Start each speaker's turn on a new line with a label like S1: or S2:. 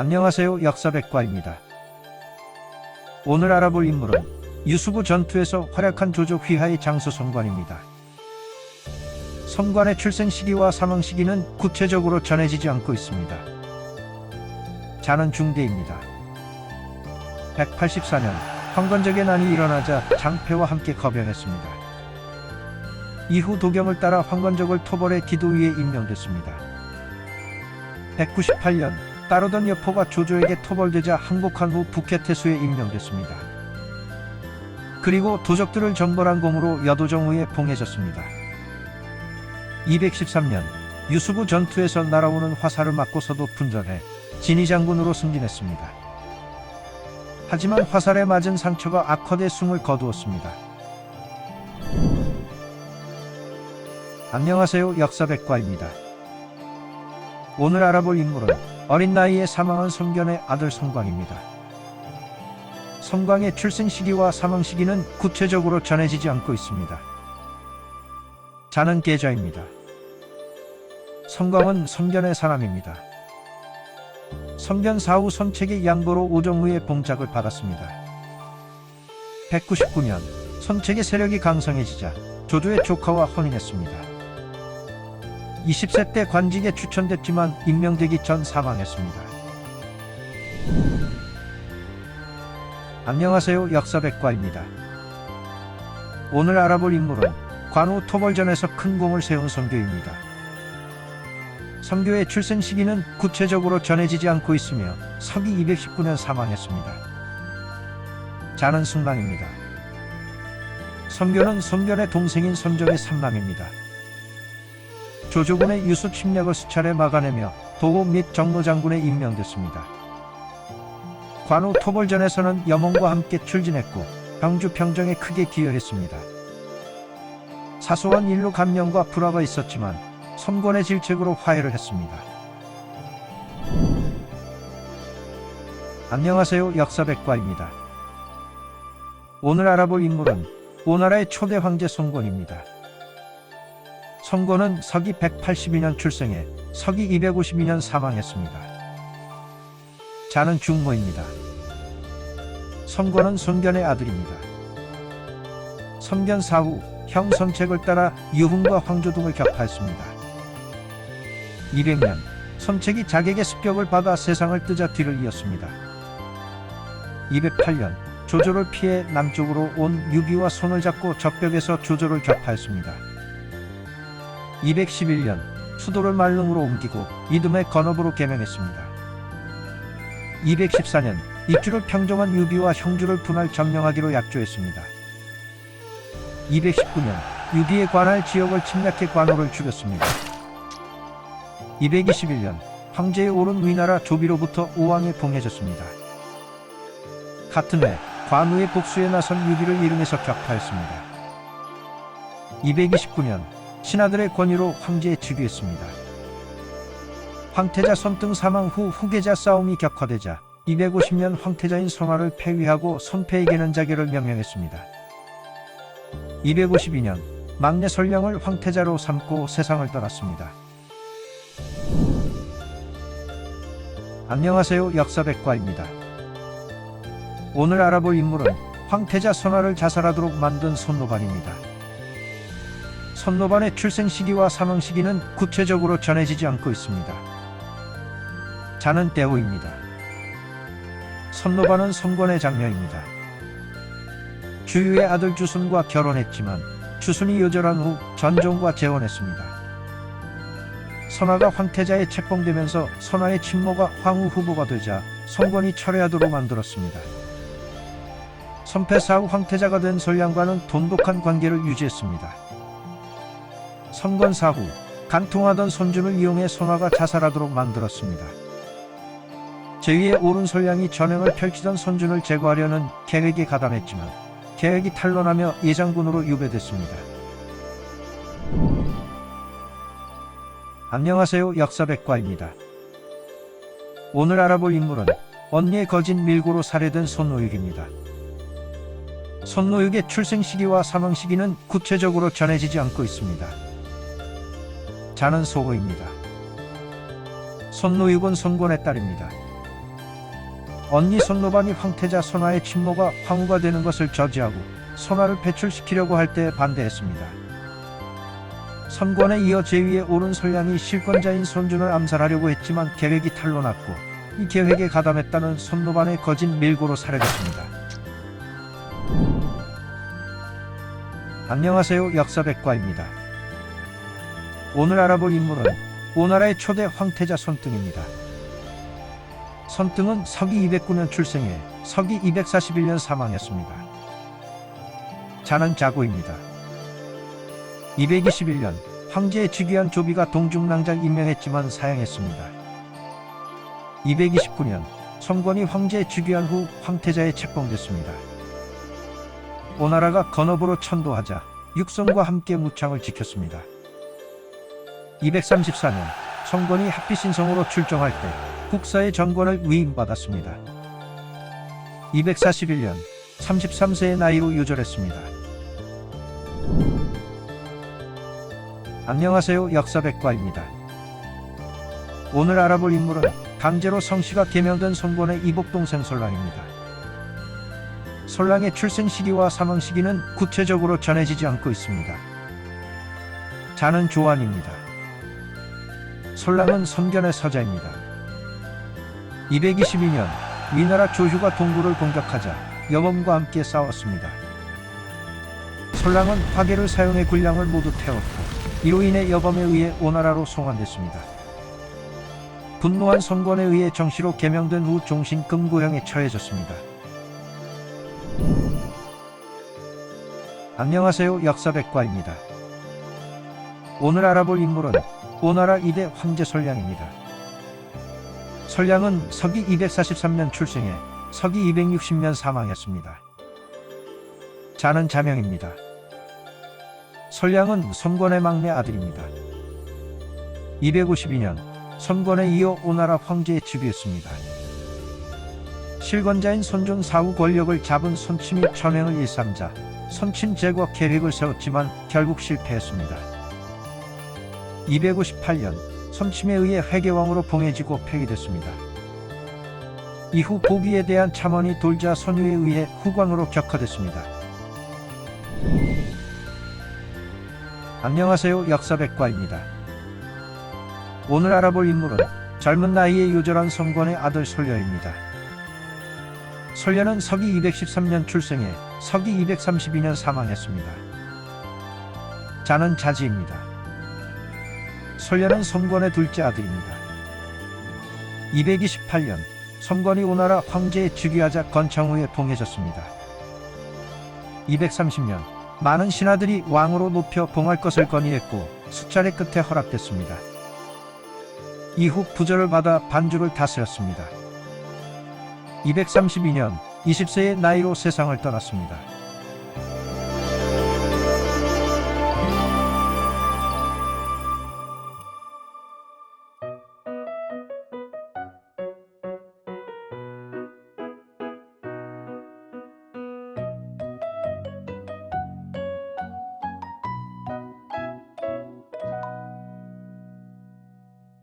S1: 안녕하세요. 역사백과입니다. 오늘 알아볼 인물은 유수부 전투에서 활약한 조조 휘하의 장수 성관입니다. 성관의 출생 시기와 사망 시기는 구체적으로 전해지지 않고 있습니다. 자는 중대입니다. 184년 황건적의 난이 일어나자 장패와 함께 거병했습니다. 이후 도경을 따라 황건적을 토벌해 기도 위에 임명됐습니다. 198년 따르던 여포가 조조에게 토벌되자 항복한 후 북해 태수에 임명됐습니다. 그리고 도적들을 정벌한 공으로 여도정우에 봉해졌습니다. 213년 유수부 전투에서 날아오는 화살을 맞고서도 분전해 진위 장군으로 승진했습니다. 하지만 화살에 맞은 상처가 악화돼 숨을 거두었습니다. 안녕하세요. 역사백과입니다. 오늘 알아볼 인물은 어린 나이에 사망한 성견의 아들 성광입니다. 성광의 출생 시기와 사망 시기는 구체적으로 전해지지 않고 있습니다. 자는 계좌입니다. 성광은 성견의 사람입니다. 성견 사후 선책의 양보로 오정우의 봉작을 받았습니다. 199년 선책의 세력이 강성해지자 조조의 조카와 혼인했습니다. 20세 때 관직에 추천됐지만 임명되기 전 사망했습니다. 안녕하세요. 역사백과입니다. 오늘 알아볼 인물은 관우 토벌전에서 큰 공을 세운 성교입니다. 성교의 출생 시기는 구체적으로 전해지지 않고 있으며 서기 219년 사망했습니다. 자는 승랑입니다. 성교는 성견의 동생인 선종의 삼남입니다. 조조군의 유수 침략을 수차례 막아내며 도고 및 정로 장군에 임명됐습니다. 관우 토벌전에서는 여몽과 함께 출진했고 병주 평정에 크게 기여했습니다. 사소한 일로 감명과 불화가 있었지만 선권의 질책으로 화해를 했습니다. 안녕하세요. 역사백과입니다. 오늘 알아볼 인물은 오나라의 초대 황제 송건입니다. 성권은 서기 182년 출생해 서기 252년 사망했습니다. 자는 중모입니다. 성권은 손견의 아들입니다. 선견 사후 형 선책을 따라 유흥과 황조 등을 격파했습니다. 200년 선책이 자객의 습격을 받아 세상을 뜨자 뒤를 이었습니다. 208년 조조를 피해 남쪽으로 온 유비와 손을 잡고 적벽에서 조조를 격파했습니다. 211년 수도를 말릉으로 옮기고 이듬해 건업으로 개명했습니다. 214년 입주를 평정한 유비와 형주를 분할 점령하기로 약조했습니다. 219년 유비의 관할 지역을 침략해 관우를 죽였습니다. 221년 황제에 오른 위나라 조비로부터 오왕에 봉해졌습니다. 같은 해 관우의 복수에 나선 유비를 이름에서 격파했습니다. 229년 신하들의 권위로 황제에 즉위했습니다. 황태자 손등 사망 후 후계자 싸움이 격화되자 250년 황태자인 선화를 폐위하고 손패에게는 자결을 명령했습니다. 252년 막내 설령을 황태자로 삼고 세상을 떠났습니다. 안녕하세요. 역사백과입니다. 오늘 알아볼 인물은 황태자 선화를 자살하도록 만든 손노반입니다. 선노반의 출생 시기와 사망 시기는 구체적으로 전해지지 않고 있습니다. 자는 대호입니다. 선노반은 선권의 장녀입니다. 주유의 아들 주순과 결혼했지만 주순이 요절한 후 전종과 재혼했습니다. 선화가 황태자에 책봉되면서 선화의 친모가 황후 후보가 되자 선권이 철회하도록 만들었습니다. 선패 사후 황태자가 된 설량과는 돈독한 관계를 유지했습니다. 선권 사후 간통하던 손주를 이용해 선화가 자살하도록 만들었습니다. 제위의 오른 설량이 전횡을 펼치던 손준을 제거하려는 계획에 가담했지만 계획이 탄로나며 예장군으로 유배됐습니다. 안녕하세요. 역사백과입니다. 오늘 알아볼 인물은 언니의 거진 밀고로 살해된 손노육입니다. 손노육의 출생 시기와 사망 시기는 구체적으로 전해지지 않고 있습니다. 자는 소호입니다. 손노육은 손권의 딸입니다. 언니 손노반이 황태자 선화의 친모가 황후가 되는 것을 저지하고 선화를 배출시키려고 할 때 반대했습니다. 선권에 이어 제위에 오른 선량이 실권자인 손준을 암살하려고 했지만 계획이 탄로났고 이 계획에 가담했다는 손노반의 거짓 밀고로 사라졌습니다. 안녕하세요 역사백과입니다. 오늘 알아볼 인물은 오나라의 초대 황태자 손등입니다. 손등은 서기 209년 출생해 서기 241년 사망했습니다. 자는 자고입니다. 221년 황제의 즉위한 조비가 동중낭자를 임명했지만 사양했습니다. 229년 성권이 황제에 즉위한 후 황태자에 책봉됐습니다. 오나라가 건업으로 천도하자 육성과 함께 무창을 지켰습니다. 234년 성권이 합비신성으로 출정할 때 국사의 정권을 위임받았습니다. 241년 33세의 나이로 유절했습니다. 안녕하세요 역사백과입니다. 오늘 알아볼 인물은 강제로 성씨가 개명된 성권의 이복동생 솔랑입니다. 솔랑의 출생 시기와 사망 시기는 구체적으로 전해지지 않고 있습니다. 자는 조안입니다. 솔랑은 선견의 서자입니다. 222년 위나라 조휴가 동구를 공격하자 여범과 함께 싸웠습니다. 솔랑은 화계를 사용해 군량을 모두 태웠고 이로 인해 여범에 의해 오나라로 송환됐습니다. 분노한 선권에 의해 정시로 개명된 후 종신 금고형에 처해졌습니다. 안녕하세요 역사백과입니다. 오늘 알아볼 인물은 오나라 2대 황제 설량입니다. 설량은 서기 243년 출생해 서기 260년 사망했습니다. 자는 자명입니다. 설량은 선권의 막내 아들입니다. 252년 선권에 이어 오나라 황제에 즉위했습니다. 실권자인 손준 사후 권력을 잡은 손침이 전횡을 일삼자 손침 제거 계획을 세웠지만 결국 실패했습니다. 258년 손침에 의해 회계왕으로 봉해지고 폐위됐습니다. 이후 보기에 대한 참언이 돌자 선유에 의해 후광으로 격화됐습니다. 안녕하세요 역사백과입니다. 오늘 알아볼 인물은 젊은 나이에 유절한 성권의 아들 솔려입니다. 솔려는 서기 213년 출생해 서기 232년 사망했습니다. 자는 자지입니다. 솔려는 성권의 둘째 아들입니다. 228년 성권이 오나라 황제에 즉위하자 건창후에 봉해졌습니다. 230년 많은 신하들이 왕으로 높여 봉할 것을 건의했고 수차례 끝에 허락됐습니다. 이후 부절을 받아 반주를 다스렸습니다. 232년 20세의 나이로 세상을 떠났습니다.